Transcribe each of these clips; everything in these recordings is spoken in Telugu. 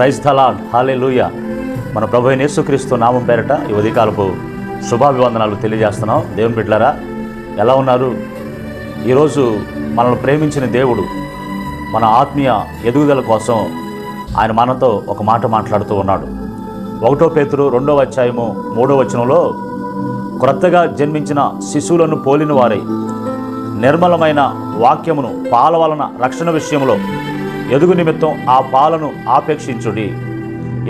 ప్రైజ్ హాలే లూయ మన ప్రభు అయిన యేసుక్రీస్తు నామం పేరట ఈ ఉదయకాలపు శుభాభివందనాలు తెలియజేస్తున్నాం. దేవుని బిడ్డలారా ఎలా ఉన్నారు? ఈరోజు మనల్ని ప్రేమించిన దేవుడు మన ఆత్మీయ ఎదుగుదల కోసం ఆయన మనతో ఒక మాట మాట్లాడుతూ ఉన్నాడు. ఒకటో పేతురు రెండో అధ్యాయము మూడో వచనంలో క్రొత్తగా జన్మించిన శిశువులను పోలిన వారై నిర్మలమైన వాక్యమును పాల వలన రక్షణ విషయంలో ఎదుగు నిమిత్తం ఆ పాలను ఆపేక్షించుడి.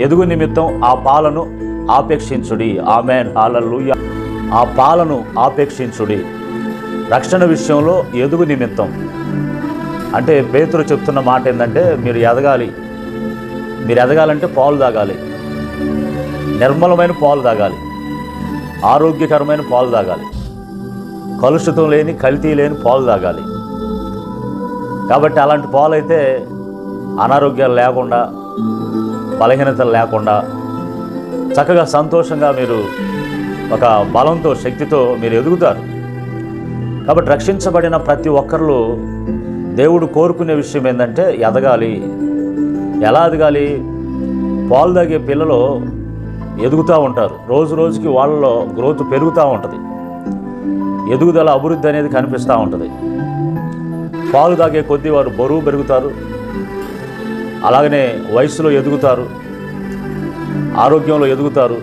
ఎదుగు నిమిత్తం ఆ పాలను ఆపేక్షించుడి. ఆమెన్. హాలూయ ఆ పాలను ఆపేక్షించుడి. రక్షణ విషయంలో ఎదుగు నిమిత్తం. అంటే పేతురు చెప్తున్న మాట ఏంటంటే మీరు ఎదగాలి. మీరు ఎదగాలంటే పాలు తాగాలి. నిర్మలమైన పాలు తాగాలి. ఆరోగ్యకరమైన పాలు తాగాలి. కలుషితం లేని కల్తీ లేని పాలు తాగాలి. కాబట్టి అలాంటి పాలు అయితే అనారోగ్యాలు లేకుండా బలహీనతలు లేకుండా చక్కగా సంతోషంగా మీరు ఒక బలంతో శక్తితో మీరు ఎదుగుతారు. కాబట్టి రక్షించబడిన ప్రతి ఒక్కరు దేవుడు కోరుకునే విషయం ఏంటంటే ఎదగాలి. ఎలా ఎదగాలి? పాలు తాగే పిల్లలు ఎదుగుతూ ఉంటారు. రోజు రోజుకి వాళ్ళలో గ్రోత్ పెరుగుతూ ఉంటుంది. ఎదుగుదల అభివృద్ధి అనేది కనిపిస్తూ ఉంటుంది. పాలు తాగే కొద్దీ వారు బరువు పెరుగుతారు. అలాగనే వయసులో ఎదుగుతారు ఆరోగ్యంలో ఎదుగుతారు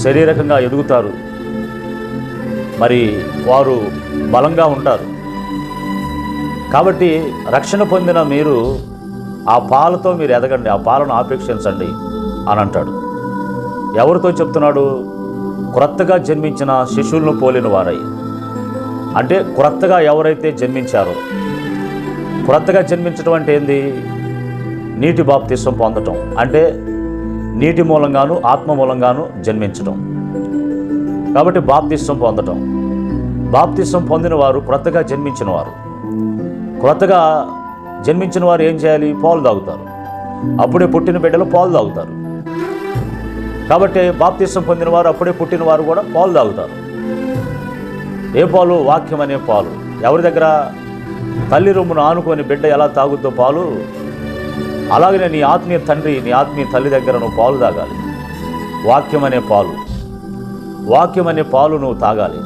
శరీరకంగా ఎదుగుతారు. మరి వారు బలంగా ఉంటారు. కాబట్టి రక్షణ పొందిన మీరు ఆ పాలతో మీరు ఎదగండి ఆ పాలను ఆపేక్షించండి అని అంటాడు ఎవరితో చెప్తున్నాడు? క్రొత్తగా జన్మించిన శిశువులను పోలిన వారై. అంటే క్రొత్తగా ఎవరైతే జన్మించారో. క్రొత్తగా జన్మించడం అంటే ఏంది? నీటి బాప్తిస్వం పొందటం అంటే నీటి మూలంగాను ఆత్మ మూలంగాను జన్మించడం కాబట్టి బాప్తిస్వం పొందటం. బాప్తిస్వం పొందిన వారు క్రొత్తగా జన్మించిన వారు. క్రొత్తగా జన్మించిన వారు ఏం చేయాలి? పాలు తాగుతారు. అప్పుడే పుట్టిన బిడ్డలు పాలు తాగుతారు. కాబట్టి బాప్తీసం పొందిన వారు అప్పుడే పుట్టిన వారు కూడా పాలు తాగుతారు. ఏ పాలు? వాక్యం అనే పాలు. ఎవరి దగ్గర? తల్లి రొమ్మును ఆనుకొని బిడ్డ ఎలా తాగుద్దో పాలు అలాగనే నీ ఆత్మీయ తండ్రి నీ ఆత్మీయ తల్లి దగ్గర నువ్వు పాలు తాగాలి. వాక్యం అనే పాలు. వాక్యం అనే పాలు నువ్వు తాగాలి.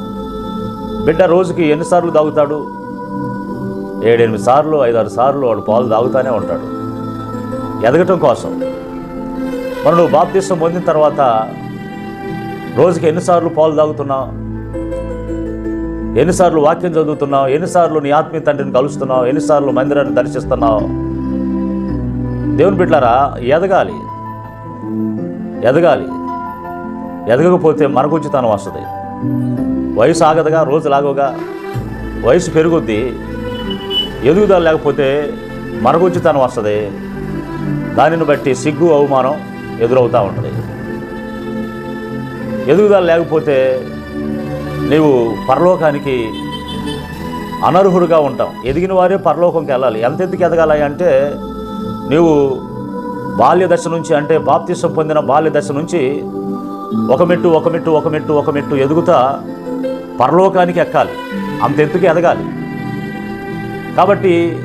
బిడ్డ రోజుకి ఎన్నిసార్లు తాగుతాడు? ఏడెనిమిది సార్లు ఐదారు సార్లు వాడు పాలు తాగుతూనే ఉంటాడు. ఎదగటం కోసం. మరి నువ్వు బాప్తీసం పొందిన తర్వాత రోజుకి ఎన్నిసార్లు పాలు తాగుతున్నావు? ఎన్నిసార్లు వాక్యం చదువుతున్నావు? ఎన్నిసార్లు నీ ఆత్మీయ తండ్రిని కలుస్తున్నావు? ఎన్నిసార్లు మందిరాన్ని దర్శిస్తున్నావు? దేవుని బిడ్డలారా ఎదగాలి. ఎదగాలి. ఎదగకపోతే మనకుచితనం వస్తుంది. వయసు ఆగదుగా రోజు లాగోగా వయసు పెరుగుద్ది. ఎదుగుదల లేకపోతే మరగుచ్చితనం వస్తుంది. దానిని బట్టి సిగ్గు అవమానం ఎదురవుతూ ఉంటుంది. ఎదుగుదల లేకపోతే నీవు పరలోకానికి అనర్హుడుగా ఉంటాం ఎదిగిన వారే పరలోకంకి వెళ్ళాలి ఎంత ఎందుకు ఎదగాలి అంటే నీవు బాల్యదశ నుంచి అంటే బాప్తిసం పొందిన బాల్యదశ నుంచి ఒక మెట్టు ఒక మెట్టు ఒక మెట్టు ఒక మెట్టు ఎదుగుతా పరలోకానికి ఎక్కాలి. అంత ఎత్తుకి ఎదగాలి. కాబట్టి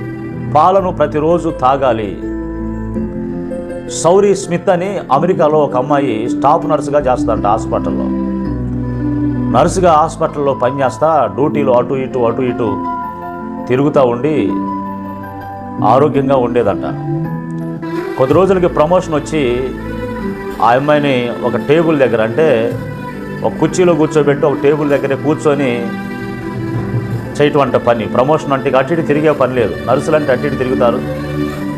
పాలను ప్రతిరోజు తాగాలి. సౌరీ స్మిత్ అని అమెరికాలో ఒక అమ్మాయి స్టాఫ్ నర్సుగా చేస్తారంట హాస్పిటల్లో. నర్సుగా హాస్పిటల్లో పనిచేస్తా డ్యూటీలు అటు ఇటు అటు ఇటు తిరుగుతూ ఉండి ఆరోగ్యంగా ఉండేదంట. కొద్ది రోజులకి ప్రమోషన్ వచ్చి ఆ అమ్మాయిని ఒక టేబుల్ దగ్గర అంటే ఒక కుర్చీలో కూర్చోబెట్టి ఒక టేబుల్ దగ్గరే కూర్చొని చేయటం అంటే పని. ప్రమోషన్ అంటే అటు ఇటు తిరిగే పని లేదు. నర్సులు అంటే అటు ఇటు తిరుగుతారు.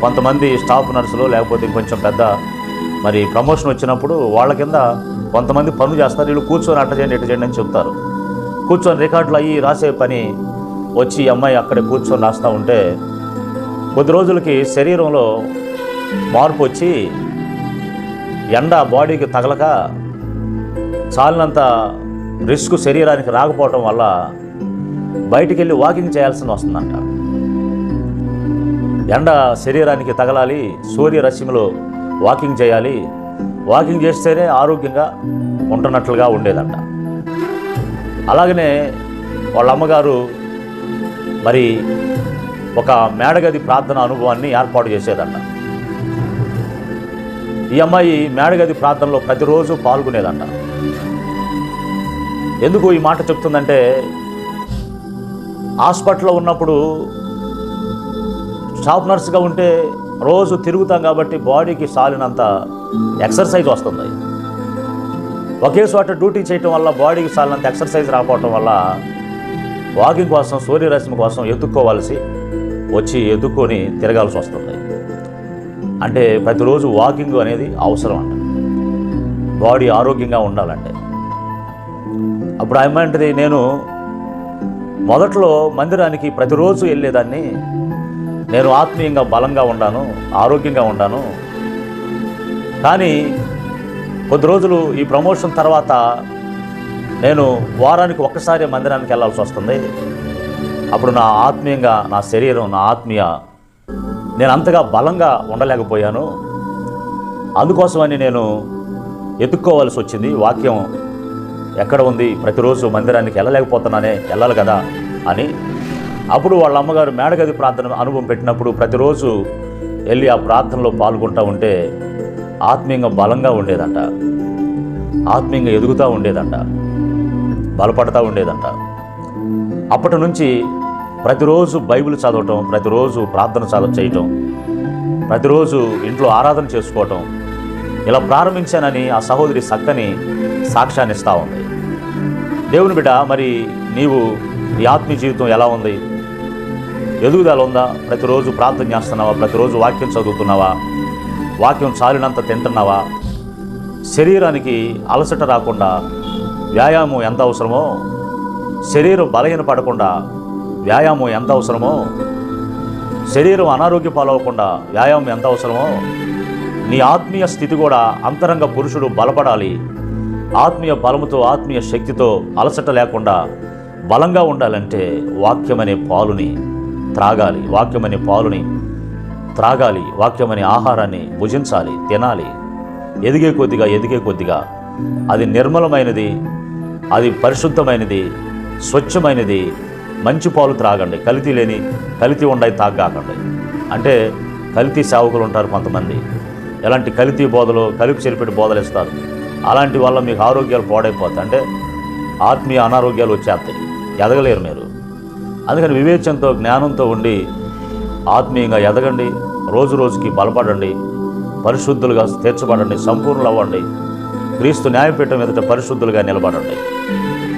కొంతమంది స్టాఫ్ నర్సులు లేకపోతే ఇంకొంచెం పెద్ద మరి ప్రమోషన్ వచ్చినప్పుడు వాళ్ళ కింద కొంతమంది పనులు చేస్తారు. వీళ్ళు కూర్చొని అట్ట చేయండి ఇట్ట చేయండి అని చెప్తారు. కూర్చొని రికార్డులు అయ్యి రాసే పని వచ్చి ఈ అమ్మాయి అక్కడే కూర్చొని రాస్తూ ఉంటే కొద్ది రోజులకి శరీరంలో మార్పు వచ్చి ఎండ బాడీకి తగలక చాలినంత రిస్క్ శరీరానికి రాకపోవటం వల్ల బయటికి వెళ్ళి వాకింగ్ చేయాల్సి వస్తుందంట. ఎండ శరీరానికి తగలాలి సూర్యరశ్మిలో వాకింగ్ చేయాలి. వాకింగ్ చేస్తేనే ఆరోగ్యంగా ఉంటున్నట్లుగా ఉండేదంట. అలాగనే వాళ్ళ అమ్మగారు మరి ఒక మేడగది ప్రార్థన అనుభవాన్ని ఏర్పాటు చేసేదంట. ఈ అమ్మాయి మేడగది ప్రార్థనలో ప్రతిరోజు పాల్గొనేదంట. ఎందుకు ఈ మాట చెప్తుందంటే హాస్పిటల్లో ఉన్నప్పుడు స్టాఫ్ నర్స్గా ఉంటే రోజు తిరుగుతాం కాబట్టి బాడీకి సాలినంత ఎక్సర్సైజ్ వస్తుంది. ఒకే చోట డ్యూటీ చేయటం వల్ల బాడీకి సాలినంత ఎక్సర్సైజ్ రాకపోవటం వల్ల వాకింగ్ కోసం సూర్యరశ్మి కోసం ఎత్తుక్కోవాల్సి వచ్చి ఎదుకొని తిరగాల్సి వస్తుంది. అంటే ప్రతిరోజు వాకింగ్ అనేది అవసరం అంట. బాడీ ఆరోగ్యంగా ఉండాలంటే. అప్పుడు ఏమంటది నేను మొదట్లో మందిరానికి ప్రతిరోజు వెళ్ళేదాన్ని. నేను ఆత్మీయంగా బలంగా ఉండాను ఆరోగ్యంగా ఉండాను. కానీ కొద్ది రోజులు ఈ ప్రమోషన్ తర్వాత నేను వారానికి ఒక్కసారి మందిరానికి వెళ్ళాల్సి వస్తుంది. అప్పుడు నా ఆత్మీయంగా నా శరీరం నా ఆత్మీయ నేను అంతగా బలంగా ఉండలేకపోయాను. అందుకోసమని నేను ఎత్తుక్కోవాల్సి వచ్చింది. వాక్యం ఎక్కడ ఉంది? ప్రతిరోజు మందిరానికి వెళ్ళలేకపోతున్నానే వెళ్ళాలి కదా అని. అప్పుడు వాళ్ళ అమ్మగారు మేడగది ప్రార్థన అనుభవం పెట్టినప్పుడు ప్రతిరోజు వెళ్ళి ఆ ప్రార్థనలో పాల్గొంటూ ఉంటే ఆత్మీయంగా బలంగా ఉండేదంట. ఆత్మీయంగా ఎదుగుతూ ఉండేదంట. బలపడతా ఉండేదంట. అప్పటి నుంచి ప్రతిరోజు బైబిల్ చదవటం ప్రతిరోజు ప్రార్థన చదవ చేయటం ప్రతిరోజు ఇంట్లో ఆరాధన చేసుకోవటం ఇలా ప్రారంభించానని ఆ సహోదరి సక్కని సాక్ష్యాన్ని ఇస్తూ ఉంది. దేవుని బిడ్డ మరి నీవు నీ ఆత్మీయ జీవితం ఎలా ఉంది? ఎదుగుదల ఉందా? ప్రతిరోజు ప్రార్థన చేస్తున్నావా? ప్రతిరోజు వాక్యం చదువుతున్నావా? వాక్యం చాలినంత తింటున్నావా? శరీరానికి అలసట రాకుండా వ్యాయామం ఎంత అవసరమో శరీరం బలహీన పడకుండా వ్యాయామం ఎంత అవసరమో శరీరం అనారోగ్య పాలవకుండా వ్యాయామం ఎంత అవసరమో నీ ఆత్మీయ స్థితి కూడా అంతరంగ పురుషుడు బలపడాలి. ఆత్మీయ బలముతో ఆత్మీయ శక్తితో అలసట లేకుండా బలంగా ఉండాలంటే వాక్యమనే పాలుని త్రాగాలి. వాక్యమనే పాలుని త్రాగాలి. వాక్యమనే ఆహారాన్ని భుజించాలి తినాలి. ఎదిగే కొద్దిగా ఎదిగే కొద్దిగా. అది నిర్మలమైనది అది పరిశుద్ధమైనది స్వచ్ఛమైనది మంచి పాలు త్రాగండి కలితి లేని కలితి ఉండయి తాగాకండి. అంటే కలితి సేవకులు ఉంటారు కొంతమంది. ఎలాంటి కలితి బోధలు కలిపి చెరిపెట్టి బోధలు ఇస్తారు. అలాంటి వల్ల మీకు ఆరోగ్యాలు పాడైపోతాయి. అంటే ఆత్మీయ అనారోగ్యాలు వచ్చేస్తాయి. ఎదగలేరు మీరు. అందుకని వివేచనతో జ్ఞానంతో ఉండి ఆత్మీయంగా ఎదగండి. రోజు రోజుకి బలపడండి. పరిశుద్ధులుగా తీర్చబడండి. సంపూర్ణులు అవ్వండి క్రీస్తు న్యాయపీఠం ఎదుట పరిశుద్ధులుగా నిలబడండి.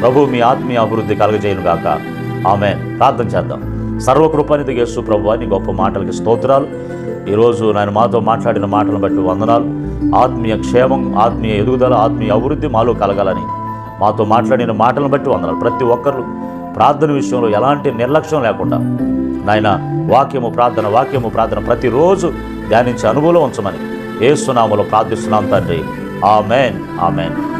ప్రభు మీ ఆత్మీయ అభివృద్ధి కలగజేయను గాక. ఆమె ప్రార్థన చేద్దాం. సర్వకృపానిధి యేసు ప్రభు అని గొప్ప మాటలకి స్తోత్రాలు. ఈరోజు నేను మాతో మాట్లాడిన మాటలను బట్టి వందనాలు. ఆత్మీయ క్షేమం ఆత్మీయ ఎదుగుదల ఆత్మీయ అభివృద్ధి మాలో కలగాలని మాతో మాట్లాడిన మాటలను బట్టి వందనాలు. ప్రతి ఒక్కరు ప్రార్థన విషయంలో ఎలాంటి నిర్లక్ష్యం లేకుండా నాయన వాక్యము ప్రార్థన వాక్యము ప్రార్థన ప్రతిరోజు ధ్యానించే అనుభవం ఉంచమని ఏసునామలో ప్రార్థిస్తున్నాం తండ్రి. ఆమెన్. ఆమెన్.